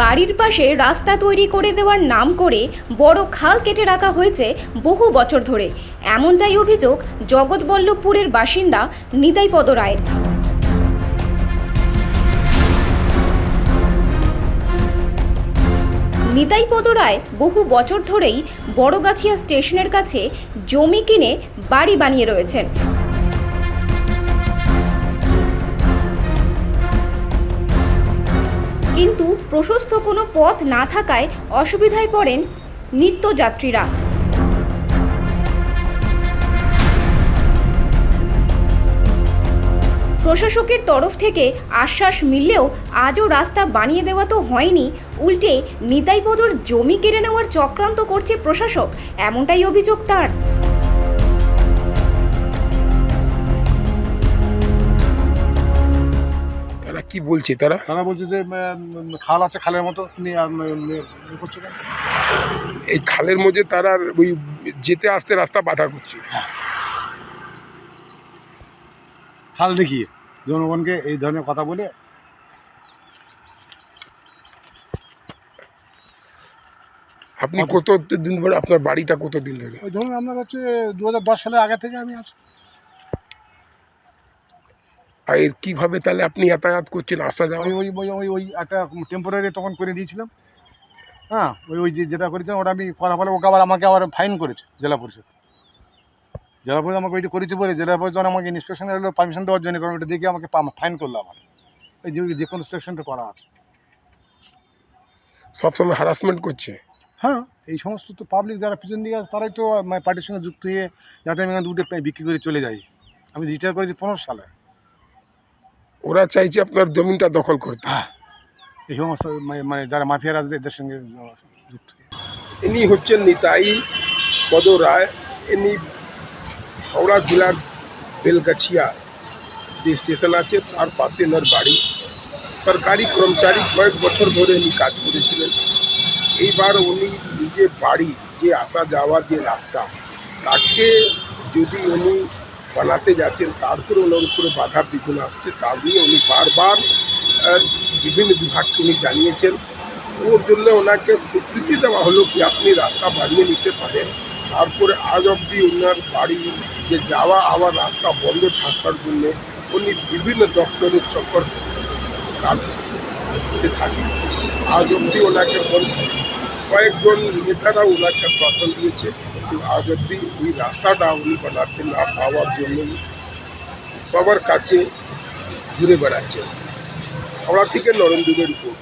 বাড়ির পাশে রাস্তা তৈরি করে দেওয়ার নাম করে বড় খাল কেটে রাখা হয়েছে বহু বছর ধরে। এমনটাই অভিযোগ জগৎবল্লভপুরের বাসিন্দা নিতাইপদ রায়ের। নিতাইপদ রায় বহু বছর ধরেই বড়গাছিয়া স্টেশনের কাছে জমি কিনে বাড়ি বানিয়ে রয়েছেন। কিন্তু প্রশস্ত কোনো পথ না থাকায় অসুবিধায় পড়েন নিত্যযাত্রীরা। প্রশাসকের তরফ থেকে আশ্বাস মিললেও আজও রাস্তা বানিয়ে দেওয়া তো হয়নি, উল্টে নিতাইপদর জমি কেড়ে নেওয়ার চক্রান্ত করছে প্রশাসক, এমনটাই অভিযোগ তার। বলছে তারা? তারা বলছে যে উম, খাল আছে খালের মতো উম, ইয়ে করছ কেন? এই খালের মধ্যে তারা ওই যেতে আসতে রাস্তা বাধা করছে। খাল দেখিয়ে জনগণকে এই ধরনের কথা বলে আপনি কত দিন ধরে আপনার বাড়িটা কত দিন ধরে? ওই ধরুন আপনার হচ্ছে দু হাজার দশ সালের আগে থেকে আমি আছি। আর এর কীভাবে তাহলে আপনি যাতায়াত করছেন? আসা যাওয়া? ওই ওই ওই ওই একটা টেম্পোরারি তখন করে দিয়েছিলাম। হ্যাঁ ওই ওই যে যেটা করেছিলাম ওটা আমি করার ফলে ওকে আবার আমাকে আবার ফাইন করেছে জেলা পরিষদ। জেলা পরিষদ আমাকে ওইটা করেছে বলে জেলা পরিষদ আমাকে ইন্সপেকশন এলো পারমিশন দেওয়ার জন্য তখন ওটা দেখে আমাকে ফাইন করল আমার এই যে যে কনস্ট্রাকশনটা করা আছে। সবসময় হ্যারাসমেন্ট করছে? হ্যাঁ এই সমস্ত তো পাবলিক যারা পিছন দিকে আছে তারাই তো মানে পার্টির সঙ্গে যুক্ত হয়ে যাতে আমি দুটো বিক্রি করে চলে যাই। আমি রিটায়ার করেছি পনেরো সালে। ওরা চাইছে আপনার জমিটা দখল করতে। হ্যাঁ। এই সমস্ত মানে- যারা মাফিয়া রাজদের এদের সঙ্গে যুক্ত। ইনি হচ্ছেন নিতাই পদ রায় ইনি হাওড়া জেলার বেলগাছিয়া যে স্টেশন আছে তার পাশে এনার বাড়ি। সরকারি কর্মচারী কয়েক বছর ধরে উনি কাজ করেছিলেন। এইবার উনি নিজের বাড়ি যে আসা যাওয়ার যে রাস্তা তাকে যদি উনি বানাতে যাচ্ছেন তারপরে ওনার উপরে বাধা বিঘ্ন আসছে। তা নিয়ে উনি বারবার বিভিন্ন বিভাগকে উনি জানিয়েছেন। ওর জন্য ওনাকে স্বীকৃতি দেওয়া হলো কি আপনি রাস্তা বানিয়ে নিতে পারেন। তারপরে আজ অবধি ওনার বাড়ি যে যাওয়া আওয়ার রাস্তা বন্ধ থাকার জন্য উনি বিভিন্ন দপ্তরের চক্কর থাকেন। আজ অবধি ওনাকে কয়েকজন নেতারা ওনাকে শাসন দিয়েছে আজ অবধি ওই রাস্তাটা উনি বানাতে না, পাওয়ার জন্যই সবার কাছে ঘুরে বেড়াচ্ছে হাওড়া থেকে নরেন্দ্রের রিপোর্ট।